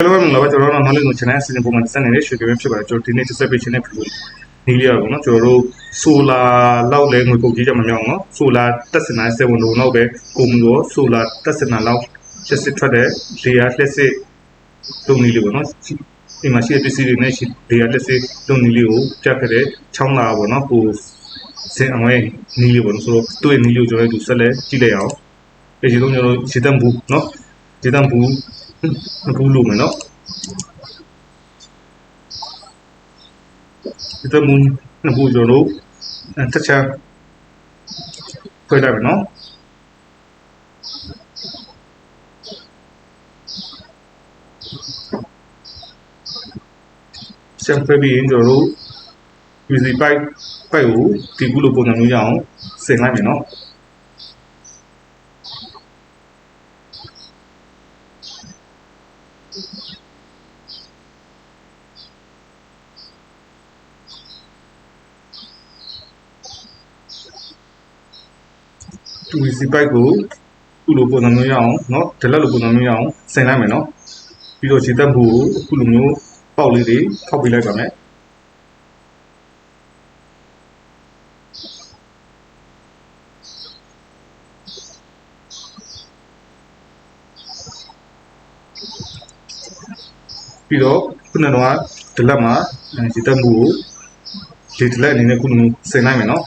Hello မင်္ဂလာပါကျွန်တော်တို့ knowledge ကို channel အစီအစဉ်ပုံမှန်တက်နေတဲ့ရွှေကပဲဖြစ်ပါတယ်ကျွန်တော်ဒီနေ့တက်ဆက်ပေးခြင်းတဲ့ဗီဒီယိုနီးလေးရပါတော့ကျွန်တော်တို့ solar လောက်လဲငွေပုတ်ကြီးကြမမြောက်နော် solar တက်စင်နိုင်7လုံးတော့ပဲကုန်ပြီးတော့ solar တက်စင်နာလောက်ချက်စစ်ထွက်တဲ့ layer လက်စစ်တုံးနည်းလေးပေါ့နော်ဒီမှာရှိတဲ့ပစ္စည်းတွေနဲ့ရှိ layer လက်စစ်တုံးနည်းလေးကိုပြခဲ့တဲ့ချောင်းလာပေါ့နော်ကိုစင်အောင်ရဲ့နည်းလေးပေါ့နော်ဆိုတော့တွေ့နည်းလေးကိုကျွန်တော်တို့ဆက်လက်ကြည့်လိုက်အောင်အဲဒီတော့ကျွန်တော်တို့ခြေတံဘူးနော်ခြေတံဘူး ဘူးလို့မယ်နော်ဒီတမွန်နဘူးကျွန်တော်တို့တစ်ချမ်းခွဲလိုက်မယ်နော်စံဖပြီးရင်ကျွန်တော်တို့ UC pipe pipe ကိုဒီဘူးလို့ပုံစံမျိုးရအောင်ဆင်လိုက်မယ်နော် 2C ပိုက်ကိုခုလိုပုံစံမျိုးရအောင်เนาะဒီလက်လိုပုံစံမျိုးရအောင်ဆင်လိုက်မယ်เนาะပြီးတော့ခြေတက်ဖို့ကိုခုလိုမျိုးပေါက်လေးတွေထောက်ပေးလိုက်ပါမယ်ပြီးတော့ခုနကတော့ဒီလက်မှာခြေတက်မှုကိုဒီဒီလက်အနေနဲ့ခုလိုမျိုးဆင်လိုက်မယ်เนาะ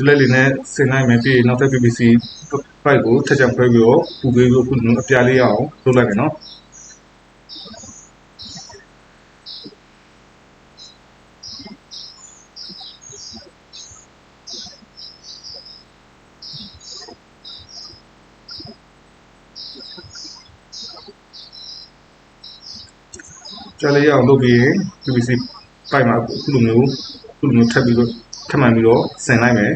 ဒီလက်လေးနဲ့ဆင်လိုက်မယ်ပြီးရင်နောက်ထပ် PPC ပိုက်ကိုထပ်ချံခွဲပြီးတော့ပူပေးပြီးခုနအပြားလေးရအောင်လုပ်လိုက်မယ်နော်ကြားလေးရအောင်လုပ်ပြီးရင် PPC ပိုက်မှာအခုလိုမျိုးခုလိုမျိုးထပ်ပြီးတော့ ထပ်မှန်ပြီးတော့ဆင်လိုက်မယ်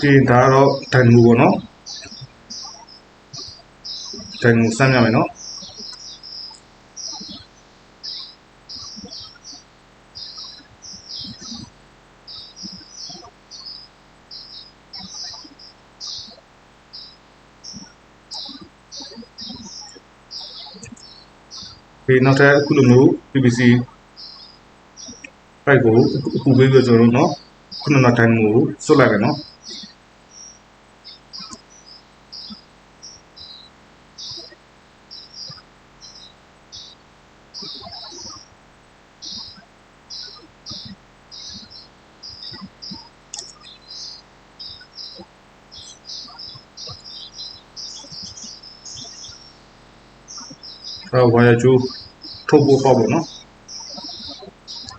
ဒီဒါကတော့ဒိုင်နိုပေါ့နော်ဒိုင်နိုစမ်းရမယ်နော် ဒီနောက်ထပ်အခုလိုမျိုး PVC ဖိုက်ကိုအခုပေးပြီးကျွန်တော်တို့နော်ခုနကတိုင်းမျိုးကိုဆွတ်လိုက်မယ်နော်然后我也就 ထုတ်ဖို့ပေါ့ပေါ့နော်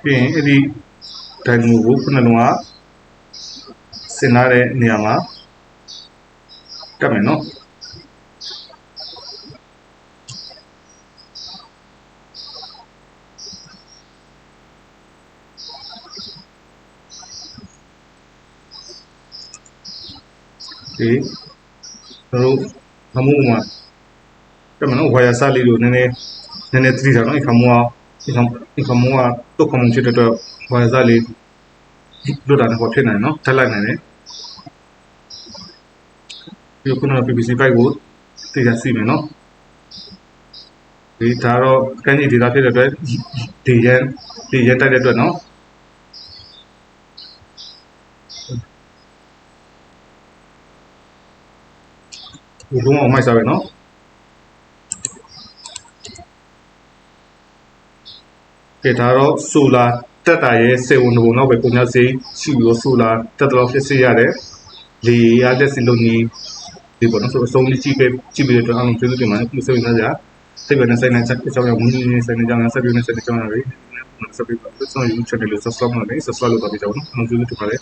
ပြီးရင်အဲ့ဒီဒိုင်နိုကိုခုနလုံးကစင်လာတဲ့နေရာမှာတက်မယ်နော်ဒီတို့နမိုးမှာတက်မယ်နော်ဝါရစလေးတို့နည်းနည်း နည်းနည်းသတိထားနော်ဒီခါမိုးကဒီခါဒီခါမိုးကတော့ခမုံချစ်တဲ့အတွက်ဝါရစလေးလွတ်တာတော့ဖြစ်နိုင်နော်ထက်လိုက်နိုင်တယ်ဒီခုနက PPC ပိုက်ကိုတည်ရစီမယ်နော်ဒီဒါတော့ကန်းကြီးဒေတာဖြစ်တဲ့အတွက်ဒီရန်ဒီရန်တက်တဲ့အတွက်နော်ဒီလုံးအောင်မိုက်စားပဲနော် ကဲဒါတော့ solar တက်တာရဲ့စေဝန်ဘုံတော့ပဲပုံများစေးရှိပြီးတော့ solar တက်တော့ဖြစ်စေရတယ်လေရလက်စီလုံးကြီးဒီပေါ်တော့ဆိုအဆုံးလေးကြည့်ပဲကြည့်ပြီးတော့အားလုံးကျေးဇူးတင်ပါတယ်ဒီစိတ်ဝင်စားကြစိတ်ဝင်စားနေတဲ့အကြောင်းအရာမင်းကြီးနေဆိုင်နေကြအောင်ဆက်ပြီးနေဆိုင်နေကြအောင်ရယ်ဆက်ပြီးတော့ဆက်ပြီး channel ကို subscribe လုပ်နေ subscribe လုပ်ပါကြအောင်နော်ကျေးဇူးတင်ပါတယ်